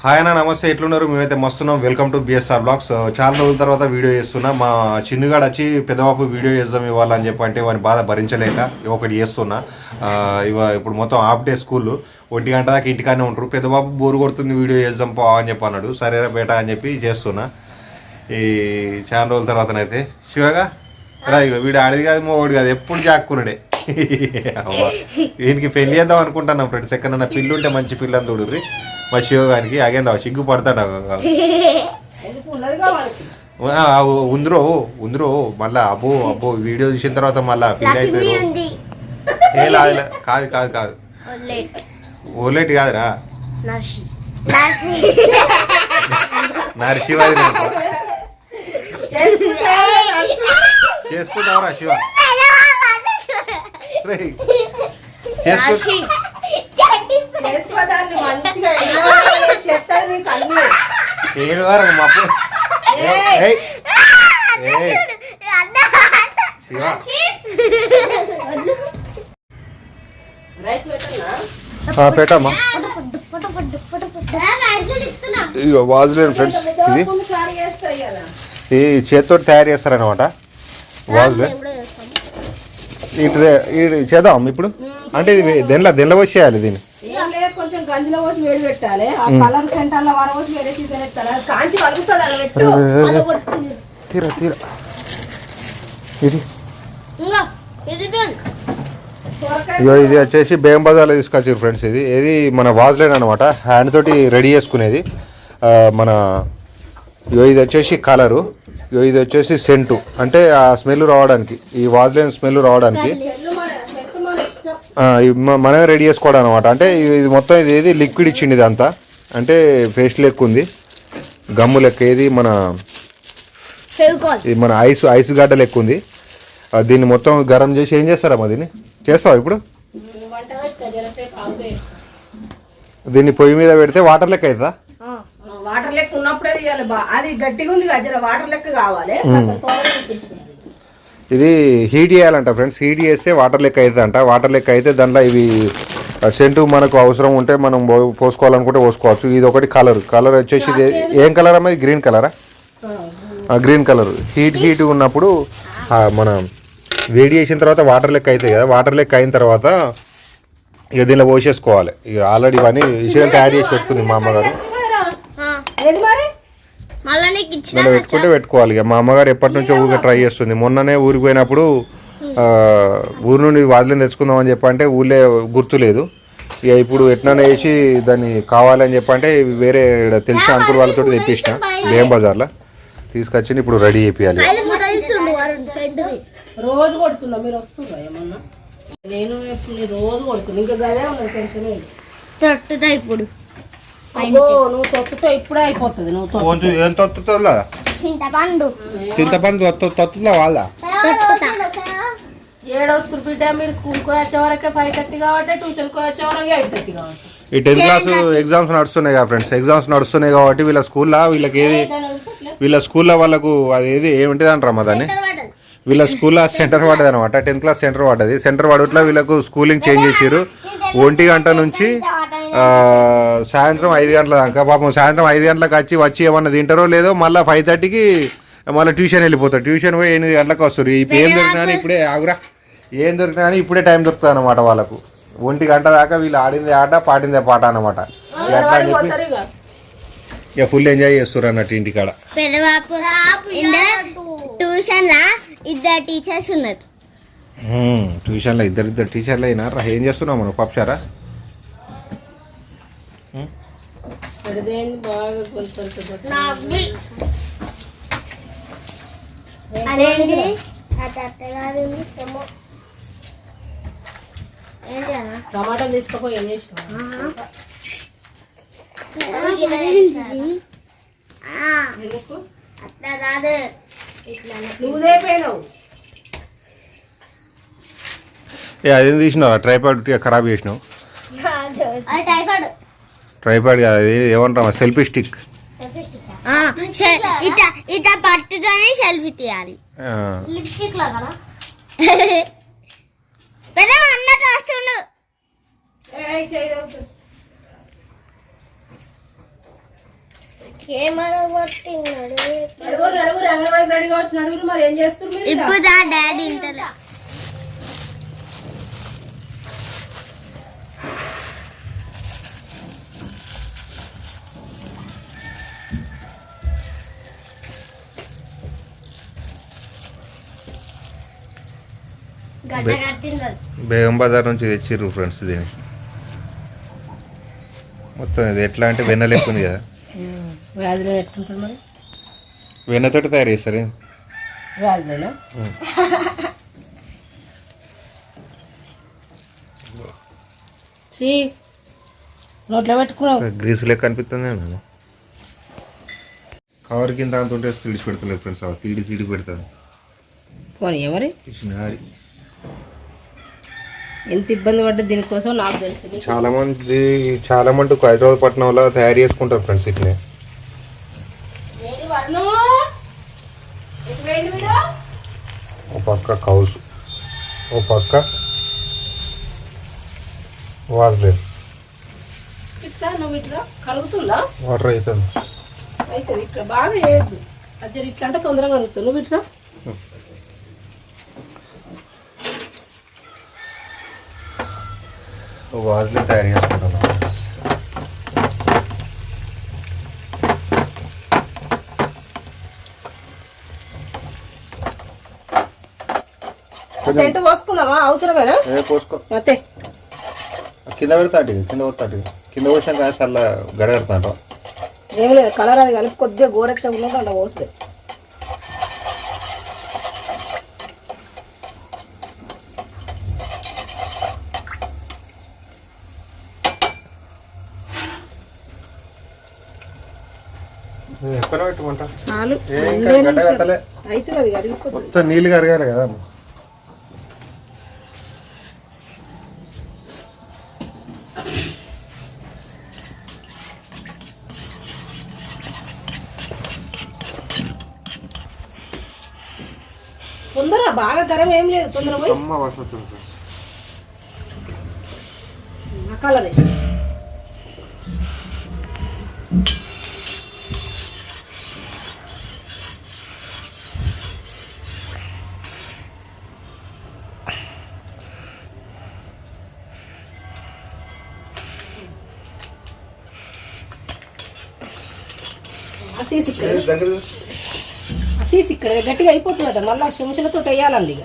Hi అన్న నమస్తే. ఎట్లున్నారు? మేమైతే మస్తున్నాం. Welcome to B S R blogs చాలా రోజుల తర్వాత వీడియో చేస్తున్నా. మా చిన్నుగాడు వచ్చి పెద్దబాబు వీడియో చేద్దాం ఇవ్వాలని చెప్పి అంటే వాని బాధ భరించలేక ఒకటి చేస్తున్నా. Uh, ఇవ ఇప్పుడు మొత్తం హాఫ్ డే స్కూల్. ఒంటి గంట దాకా ఇంటికానే ఉంటారు పెద్దబాబు బోరు కొడుతుంది వీడియో చేద్దాం పో అని చెప్పి అన్నాడు. సరేరా బేటా అని చెప్పి చేస్తున్నా. ఈ చాలా రోజుల తర్వాతనైతే. శివగా? రా ఇగో వీడు ఆడిది కాదు మోడు కాదు. ఎప్పుడు జాక్కున్నాడే? వీనికి పెళ్ళి చేద్దాం అనుకుంటున్నాం ఫ్రెండ్స్. ఎక్కడన్నా పిల్లు ఉంటే మంచి పిల్లని చూడుర్రి. మా శివగానికి అగేందా సిగ్గు పడతాడు? ఎందుకు? ఉన్నది కావాలి. ఉందిరో ఉందిరో. మళ్ళా అబ్బో అబ్బో వీడియో చూసిన తర్వాత మళ్ళా ఫీల్ ఉంది. ఏ లాగలే కాదు కాదు కాదు. లేట్. ఓలేట్ కాదురా. నరశివాది చేసుకుంటే చేసుకుంటావరా శివ? రేయ్. చేసుకోదాన్ని మంచిగా చెప్తాను నీకు అన్ని మప్పు పెట్టమ్మా. ఇగో వాజులేను ఫ్రెండ్స్ ఇది. ఈ చేతితో తయారు చేస్తారనమాట వాజులే. ఇటు చేద్దాం ఇప్పుడు? అంటే ఇది దెండ్ల దెండ్ల వచ్చేయాలి దీన్ని. గంజిలో పోసి వేడి పెట్టాలి. ఆ కలర్ సెంటర్లో వర పోసి వేరే సీజన్ ఎత్తాలి. అది కాంచి వలుగుతుంది అలా పెట్టు. తీరా తీరా. ఇది. ఇగో వచ్చేసి బేగం బజార్లో తీసుకొచ్చారు ఫ్రెండ్స్ ఇది. ఇది మన వాజ్లైన్ అనమాట హ్యాండ్ తోటి రెడీ చేసుకునేది. మన ఇగో ఇది వచ్చేసి కలరు. ఇగో ఇది వచ్చేసి సెంటు. అంటే ఆ స్మెల్ రావడానికి. ఈ వాజ్లైన్ స్మెల్ రావడానికి చెల్లు మన చెట్టు మన ఇష్టం ఆ, ఇవి మ- మనమే రెడీ చేసుకోవడం అనమాట అంటే ఇది ఇది మొత్తం ఇది ఏది? లిక్విడ్ ఇచ్చింది ఇదంతా. అంటే పేస్ట్ లెక్క ఉంది. గమ్ము లెక్క ఏది? మన ఇది మన ఐస్ ఐస్ గడ్డ లెక్క ఉంది. దీన్ని మొత్తం గరం చేసి ఏం చేస్తారమ్మా దీన్ని? చేస్తావా ఇప్పుడు? దీన్ని పొయ్యి మీద పెడితే వాటర్ లెక్క అవుతుందా వాటర్ లెక్క ఉన్నప్పుడే అది గట్టిగా ఉంది వాటర్ లెక్క కావాలి. ఇది హీట్ చేయాలంట ఫ్రెండ్స్. హీట్ చేస్తే వాటర్ లెక్క అవుతుంది అంట వాటర్ లెక్క అయితే దాంట్లో ఇవి సెంటు మనకు అవసరం ఉంటే మనం పోసుకోవాలనుకుంటే పోసుకోవచ్చు. ఇది ఒకటి కలర్. కలర్ వచ్చేసి ఏం కలర్ అమ్మా గ్రీన్ కలరా? ఆ, గ్రీన్ కలర్. హీట్ హీట్ ఉన్నప్పుడు మన వేడి చేసిన తర్వాత వాటర్ లెక్క అవుతాయి కదా. వాటర్ లెక్క అయిన తర్వాత ఇక దీనిలో పోసేసుకోవాలి. ఇక ఆల్రెడీ ఇవన్నీ ఇసుకలు తయారు చేసి పెట్టుకుంది మా అమ్మగారు. మళ్ళా నీకు ఇచ్చిన మళ్ళీ పెట్టుకుంటే పెట్టుకోవాలి. ఇక మా అమ్మగారు ఎప్పటి నుంచో ఊరికే ట్రై చేస్తుంది. మొన్ననే ఊరికి పోయినప్పుడు ఆ, ఊరు నుండి వాదిలేని తెచ్చుకుందాం అని చెప్పంటే ఊళ్ళే గుర్తు లేదు. ఇక ఇప్పుడు ఎట్లనే వేసి దాన్ని కావాలని చెప్పంటే వేరే ఈడ తెలిసిన అంకుల్ వాళ్ళతో తెప్పించిన. బేం బజార్లో. తీసుకొచ్చి ఇప్పుడు రెడీ చేయాలి రోజు కొడుతున్నా మీరు వస్తుందా ఏమన్నా? నేను రోజు కొడుతున్నా. ఇంకా గదే ఉన్నది కొంచెం తొట్టుదా ఇప్పుడు? నువ్వు తొత్తుతో ఇప్పుడే అయిపోతుంది నువ్వు తొత్తు కొంచెం ఏం తొత్తుతుందా చింతపండు. చింతపండు తొత్తుతుందా వాళ్ళ? తొట్టుతా ఏడొస్తుంది బిడ్డ మీరు స్కూల్కి వచ్చే వరకే ఫైవ్ థర్టీ కాబట్టి ట్యూషన్కి వచ్చే వరకు ఎయిట్ థర్టీ కాబట్టి. ఈ టెన్త్ క్లాస్ ఎగ్జామ్స్ నడుస్తున్నాయి కదా ఫ్రెండ్స్ ఎగ్జామ్స్ నడుస్తున్నాయి కాబట్టి వీళ్ళ స్కూల్లో వీళ్ళకి ఏది? వీళ్ళ స్కూల్లో వాళ్ళకు అది ఏది? ఏమిటిది అంటారమ్మా దాన్ని? వీళ్ళ స్కూల్లో సెంటర్ పడ్డది అనమాట టెన్త్ క్లాస్ సెంటర్ పడ్డది. సెంటర్ పడట్లో వీళ్ళకు స్కూలింగ్ చేంజ్ చేసారు ఒంటి గంట నుంచి సాయంత్రం ఐదు గంటల దాకా. పాపం సాయంత్రం ఐదు గంటలకు వచ్చి వచ్చి ఏమన్నా తింటారో లేదో మళ్ళీ ఫైవ్ థర్టీకి మళ్ళీ ట్యూషన్ వెళ్ళిపోతారు. ట్యూషన్ పోయి ఎనిమిది గంటలకు వస్తారు. ఇప్పుడు ఏం దొరికినా కానీ ఇప్పుడే ఆగురా. ఏం దొరికినా కానీ ఇప్పుడే టైం దొరుకుతుంది అనమాట వాళ్ళకు. ఒంటి గంట దాకా వీళ్ళు ఆడిందే ఆట పాడిందే పాట అనమాట ఎట్లా అని చెప్పి ఇక. ఇక ఫుల్ ఎంజాయ్ చేస్తారు అన్నట్టు ఇంటికాడ. పెదవాపు ట్యూషన్ లా ఇద్దరు టీచర్స్ ఉన్నారు. హ్మ్, ట్యూషన్లో ఇద్దరు ఇద్దరు టీచర్లు అయినారా? ఏం చేస్తున్నావు మనం పప్చారా పెడిదేంది బాగా కొంచెం అదేంటి? అట్ట అత్తగారు ఏమో ఏంటి అన్న? టమాటా తీసుకుపోయి ఏం చేసినావు? అట్లా కాదు. ఏ అదేం తీసినావు? ట్రైపాడ్ ఖరాబ్ చేసినావు. టైఫాయిడ్ ట్రైపాడ్ కాదు అది ఏమంటాం సెల్ఫీ స్టిక్. పట్టుకొని సెల్ఫీ తీయాలి. లిప్స్టిక్ లాగా పెద్ద అన్న రాస్తుండు. ఏ చేయదు కెమెరా పట్టినాడు నడుగురు నడుగురు అంగన్వాడికి రెడీగా వచ్చి నడుగురు మరి ఏం చేస్తారు మీరు ఇలా? ఇప్పుడు ఆ డాడీ ఇంటలే గడ్డ కట్టింది బేగం బజార్ నుంచి తెచ్చిర్రు ఫ్రెండ్స్ దీన్ని. మొత్తం ఇది ఎట్లా అంటే వెన్న లెక్క ఉంది కదా వెన్నతోటి తయారు చేస్తారు నోట్లో పెట్టుకున్నావు. గ్రీస్ లెక్క అనిపిస్తుంది నేను కవర్ కింద అంత ఉంటే తీడిచి పెడతలేదు ఫ్రెండ్స్ తీడి తీడి పెడుతుంది పోనీ ఎవరి. ఎంత ఇబ్బంది పడ్డది దీనికోసం నాకు తెలిసింది చాలా మంది చాలా మటుకు హైదరాబాద్ పట్టణంలో తయారు చేసుకుంటారు ఫ్రెండ్స్ వీడు? ఓ పక్క కౌస్ ఓ పక్క వాజ్లేదు ఇట్లా నువ్వు ఇట్లా కలుగుతుందా? వాటర్ అవుతుంది. అవుతుంది ఇట్లా బాగా వేయద్దు. అజ్జర ఇట్లా అంటే తొందరగా కలుగుతుంది. నువ్వు ఇట్లా? వాజ్లే తయారు చేసుకుంటాను సెంటు పోసుకుందామా? అవసరమేనా? ఏ పోసుకో. అంతే కింద పెడతాడు కింద పోతాడు కింద పోసాక కానీ చల్ల గడగడతాంట ఏం లేదు కలర్ అది కలిపి కొద్దిగా ఉన్నట్టు అలా పోస్తుంది పెట్టుకుంటా చాలు. మొత్తం నీళ్ళు కరగాలి కదా. తొందర బాగా గరం ఏం లేదు తొందర పోయి. అమ్మ వాసన కలర్ దగ్గర. అసీస్ ఇక్కడ గట్టిగా అయిపోతుంది కదా మళ్ళీ చెంచులతో వేయాలండి ఇక.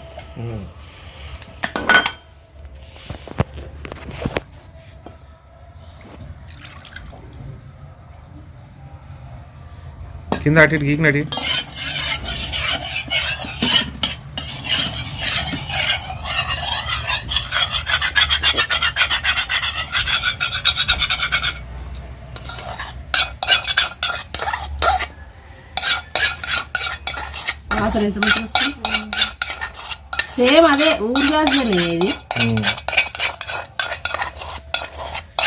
కింద అటు గీకినటి అసలు ఎంత మంచిగా వస్తుంది? సేమ్ అదే ఊరు గాజులనే ఇది. ఉమ్.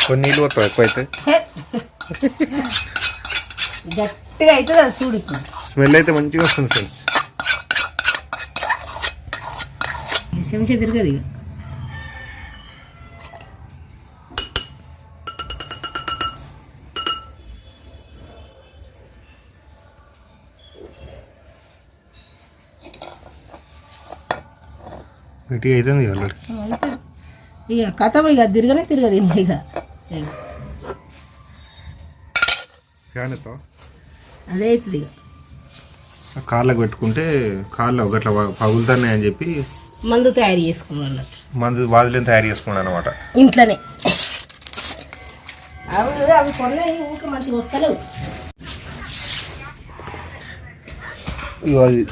కొన్ని నీళ్ళు పోతావు? ఎక్కువైతే? హే. గట్టిగా అవుతుంది అది చూడు ఇప్పుడు. స్మెల్ అయితే మంచిగా వస్తుంది ఫ్రెండ్స్. చెంచా తిరగదు ఇక. గట్టిగా అవుతుంది ఆల్రెడీ. ఇక కథ ఇక తిరగనే తిరగదు ఇంకా. ఫ్యాన్ ఎత్తావా అదే అవుతుంది ఇక కాళ్ళకు పెట్టుకుంటే కాళ్ళు ఒకట్లా పగులుతున్నాయి అని చెప్పి మందు తయారు చేసుకున్నాను అన్నట్టు మందు వాజులను తయారు చేసుకున్నాను అనమాట ఇంట్లోనే అవి అవి కొన్నాయి ఊరికే మంచిగా వస్తలేవు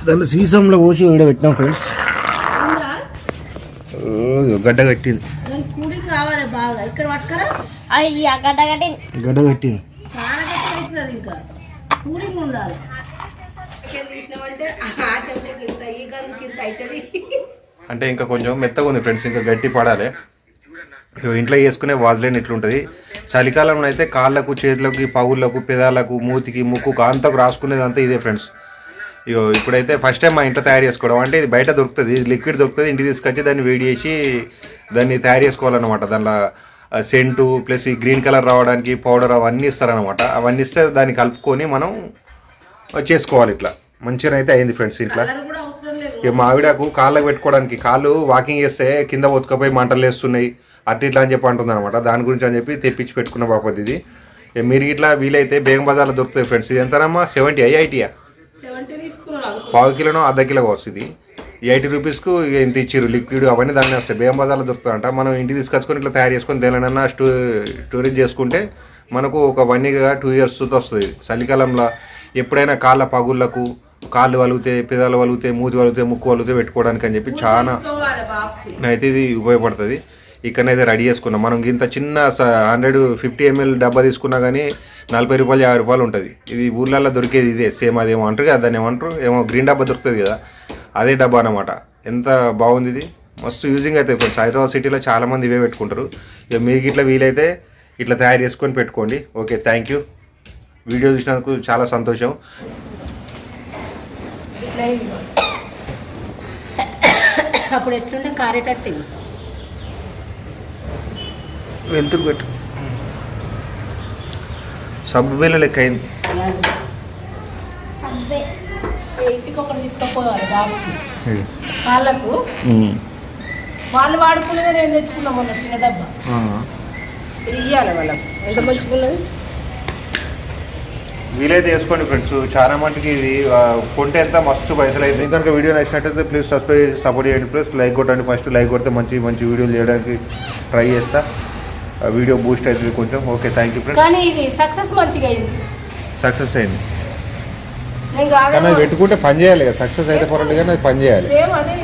దాన్ని సీసంలో పోసి విడ పెట్టినాం ఫ్రెండ్స్? గడ్డ కట్టింది. గడ్డ కట్టింది. అంటే ఇంకా కొంచెం మెత్తగా ఉంది ఫ్రెండ్స్ ఇంకా గట్టి పడాలి. ఇంట్లో చేసుకునే వాజ్లైన్ ఇట్లుంటుంది. చలికాలంలో అయితే కాళ్ళకు చేతులకు పగుళ్ళకు పెదాలకు మూతికి ముక్కుకు అంతకు రాసుకునేది అంతా ఇదే ఫ్రెండ్స్. ఇగో ఇప్పుడైతే ఫస్ట్ టైం మా ఇంట్లో తయారు చేసుకోవడం. అంటే ఇది బయట దొరుకుతుంది ఇది లిక్విడ్ దొరుకుతుంది ఇంటికి తీసుకొచ్చి దాన్ని వేడి చేసి దాన్ని తయారు చేసుకోవాలన్నమాట. దానిలో సెంటు ప్లస్ ఈ గ్రీన్ కలర్ రావడానికి పౌడర్ అవన్నీ ఇస్తారనమాట అవన్నీ ఇస్తే దాన్ని కలుపుకొని మనం చేసుకోవాలి ఇట్లా. మంచిగా అయితే అయింది ఫ్రెండ్స్ ఇట్లా. ఇక మా ఆవిడకు కాళ్ళకు పెట్టుకోవడానికి కాళ్ళు వాకింగ్ చేస్తే కింద ఒతుకపోయి మంటలు వేస్తున్నాయి అట్లా ఇట్లా అని చెప్పి అంటుంది అనమాట దాని గురించి అని చెప్పి తెప్పించి పెట్టుకున్న బాపతి ఇది ఇక మీరు ఇట్లా వీలైతే బేగం బజార్లో దొరుకుతాయి ఫ్రెండ్స్ ఇది ఎంతనమ్మా? సెవెంటీ ఐఐటీయా పావు కిలోనో అర్ధ కిలో కావచ్చు ఇది. ఎయిటీ రూపీస్కు ఇక ఇంత ఇచ్చిర్రు లిక్విడ్ అవన్నీ దాన్ని వస్తాయి. బేగం బజార్లో దొరుకుతాయంట. మనం ఇంటికి తీసుకొచ్చుకొని ఇట్లా తయారు చేసుకొని దేనినన్నా స్టో స్టోరేజ్ చేసుకుంటే మనకు ఒక వన్ ఇయర్ టూ ఇయర్స్ వస్తుంది. చలికాలంలో ఎప్పుడైనా కాళ్ళ పగుళ్ళకు కాళ్ళు వలిగితే పెదాలు వలిగితే మూతి వలిగితే ముక్కు వలిగితే పెట్టుకోవడానికి అని చెప్పి చాలా అయితే ఇది ఉపయోగపడుతుంది. ఇక్కడనైతే రెడీ చేసుకున్నాం. మనం ఇంత చిన్న హండ్రెడ్ ఫిఫ్టీ ఎంఎల్ డబ్బా తీసుకున్నా కానీ నలభై రూపాయలు యాభై రూపాయలు ఉంటుంది. ఇది ఊర్లలో దొరికేది ఇదే సేమ్ అది ఏమో అంటారు కదా దాన్ని ఏమంటారు? ఏమో గ్రీన్ డబ్బా దొరుకుతుంది కదా అదే డబ్బా అనమాట ఎంత బాగుంది ఇది? మస్తు యూజింగ్ అవుతుంది. ఫ్రెండ్స్ హైదరాబాద్ సిటీలో చాలామంది ఇవే పెట్టుకుంటారు. ఇక మీకు ఇట్లా వీలైతే ఇట్లా తయారు చేసుకొని పెట్టుకోండి. ఓకే థ్యాంక్ యూ వీడియో చూసినందుకు చాలా సంతోషం. అప్పుడు ఎట్లుంటే కారేటట్టు. వెళ్తురు పెట్టు. సబ్బు బిల్ల లెక్క అయింది. ఏ వాళ్ళకు? వాళ్ళు వాడుకునేదే నేను తెచ్చుకున్నా మొన్న చిన్న డబ్బా. ఇది ఇవ్వాలి వాళ్ళకు. ఎంత మంచిగా ఉన్నది వీలైతే వేసుకోండి ఫ్రెండ్స్. చాలా మటుకి ఇది కొంటే ఎంత మస్తు పైసలు అయితే కనుక వీడియో నచ్చినట్టయితే ప్లీజ్ సబ్స్క్రైబ్ చేసి సపోర్ట్ చేయండి. ప్లీజ్ లైక్ కొట్టండి. ఫస్ట్ లైక్ కొడితే మంచి మంచి వీడియోలు చేయడానికి ట్రై చేస్తా. వీడియో బూస్ట్ అవుతుంది కొంచెం. ఓకే థ్యాంక్ యూ ఫ్రెండ్స్ కానీ ఇది సక్సెస్ మంచిగా అయింది. సక్సెస్ అయింది. నేను కానీ అది పెట్టుకుంటే పని చేయాలి కదా. సక్సెస్ అయితే పర్వాలేదు కానీ అది పని చేయాలి. సేమ్ అదే